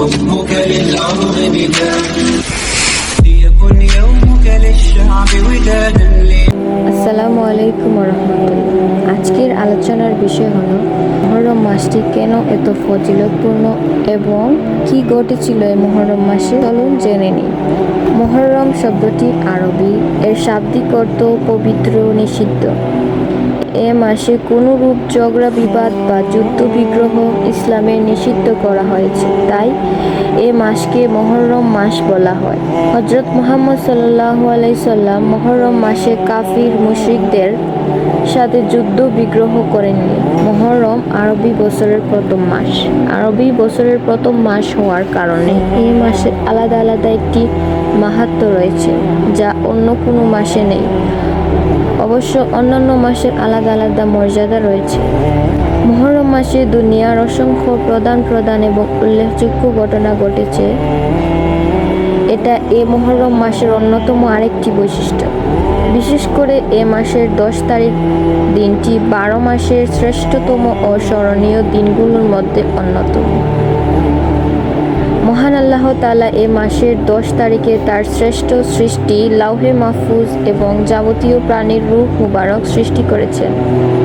حبك للأرض بداد ليكن يومك للشعب ودادا لي আসসালামু আলাইকুম রহমতুল্লাহ আজকের আলোচনার বিষয় হলো মহরম মাসটি কেন এত ফজিলতপূর্ণ এবং কি ঘটেছিল এই মহরম মাসে চলুন জেনে নিই মহরম শব্দটি আরবি এর শাব্দিক অর্থ পবিত্র নিষিদ্ধ এ মাসে কোনো রূপ, ঝগড়া, বিবাদ বা যুদ্ধ, বিগ্রহ ইসলামে নিষিদ্ধ করা হয়েছে। তাই এ মাসকে মহরম মাস বলা হয়। হজরত মোহাম্মদ সাল্লাহ আলাইহি সাল্লাম মহরম মাসে কাফির, মুশরিকদের সাথে যুদ্ধ, বিগ্রহ করেননি মহরম আরবি বছরের প্রথম মাস। আরবি বছরের প্রথম মাস হওয়ার কারণে এই মাসে আলাদা আলাদা একটি মাহাত্ম্য রয়েছে, যা অন্য কোনো মাসে নেই। অবশ্য অন্যান্য মাসের আলাদা আলাদা মর্যাদা রয়েছে। মহরম মাসে দুনিয়ার অসংখ্য প্রদান প্রদান এবং উল্লেখযোগ্য ঘটনা ঘটেছে। এটা এ মহরম মাসের অন্যতম আরেকটি বৈশিষ্ট্য। বিশেষ করে এ মাসের দশ তারিখ দিনটি বারো মাসের শ্রেষ্ঠতম ও স্মরণীয় দিনগুলোর মধ্যে অন্যতম। তালা এ মাসের দশ তারিখে তার শ্রেষ্ঠ সৃষ্টি লাউহে মাহফুজ এবং যাবতীয় প্রাণীর রূপ মুবারক সৃষ্টি করেছেন।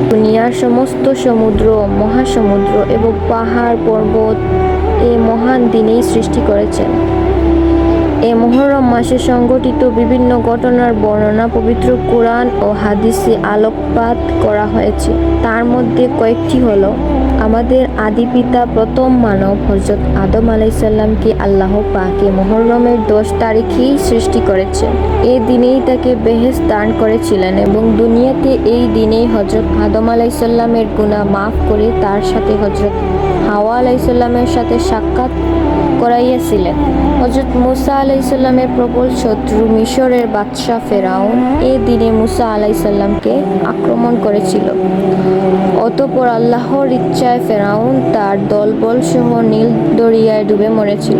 দুনিয়ার সমস্ত সমুদ্র, মহাসমুদ্র এবং পাহাড় পর্বত এ মহান দিনেই সৃষ্টি করেছেন। এ মহরম মাসে সংঘটিত বিভিন্ন ঘটনার বর্ণনা পবিত্র কোরআন ও হাদিসে আলোকপাত করা হয়েছে। তার মধ্যে কয়েকটি হলো আমাদের আদি পিতা প্রথম মানব হজরত আদম আলাইসাল্লামকে আল্লাহ পাকে মোহরমের দশ তারিখেই সৃষ্টি করেছেন। এই দিনেই তাকে বেহেস দান করেছিলেন এবং দুনিয়াতে এই দিনেই হজরত আদম আলাইসাল্লামের গুণা মাফ করে তার সাথে হজরত হাওয়া আলাইসাল্লামের সাথে সাক্ষাৎ করাইয়াছিলেন। হজরত মুসা আলাইসাল্লামের প্রবল শত্রু মিশরের বাদশাহ ফেরাউন এ দিনে মুসা আলাইসাল্লামকে আক্রমণ করেছিল। অতপর আল্লাহর ইচ্ছায় ফেরাউন তার দলবল সহ নীল দরিয়ায় ডুবে মরেছিল।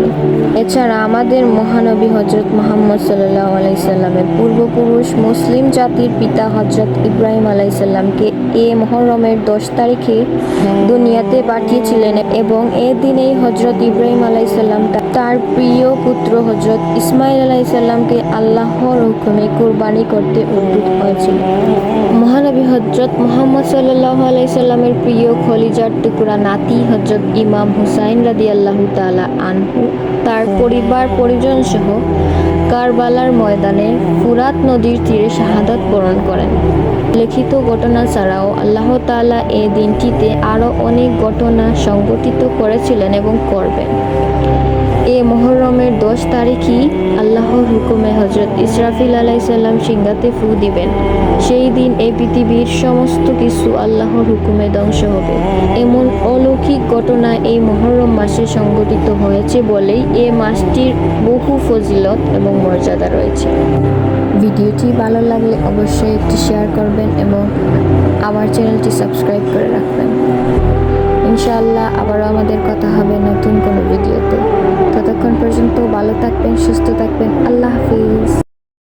এছাড়া আমাদের মহানবী হজরত মোহাম্মদ সাল্লাহ আলাইসাল্লামের পূর্বপুরুষ মুসলিম জাতির পিতা হজরত ইব্রাহিম আলাইসাল্লামকে এ মহরমের দশ তারিখে দুনিয়াতে পাঠিয়েছিলেন এবং এ দিনেই হজরত ইব্রাহিম আলাইসাল্লাম তার প্রিয় পুত্র হজরত ইসমাইল আলাইসাল্লামকে আল্লাহর হুকুমে কুরবানি করতে উদ্যুত হয়েছিল। মহানবী হজরত মোহাম্মদ সাল্লাহ আলাইসাল্লামের প্রিয় খলিজার টুকরা নাতি হজরত ইমাম হুসাইন রাদি আল্লাহ তালা আনহু, তার পরিবার পরিজন সহ কারবালার ময়দানে ফুরাত নদীর তীরে শাহাদত বরণ করেন। লিখিত ঘটনা ছাড়াও আল্লাহ তালা এই দিনটিতে আরও অনেক ঘটনা সংঘটিত করেছিলেন এবং করবেন। এ মোহরমের দশ তারিখই আল্লাহর হুকুমে হজরত ইসরাফিল আলাইসাল্লাম সিংহাতে ফু দিবেন। সেই দিন এই পৃথিবীর সমস্ত কিছু আল্লাহর হুকুমে ধ্বংস হবে। এমন অলৌকিক ঘটনা এই মহরম মাসে সংগঠিত হয়েছে বলেই এ মাসটির বহু ফজিলত এবং মর্যাদা রয়েছে। ভিডিওটি ভালো লাগলে অবশ্যই একটি শেয়ার করবেন এবং আমার চ্যানেলটি সাবস্ক্রাইব করে রাখবেন। ইনশাআল্লাহ আবারও আমাদের কথা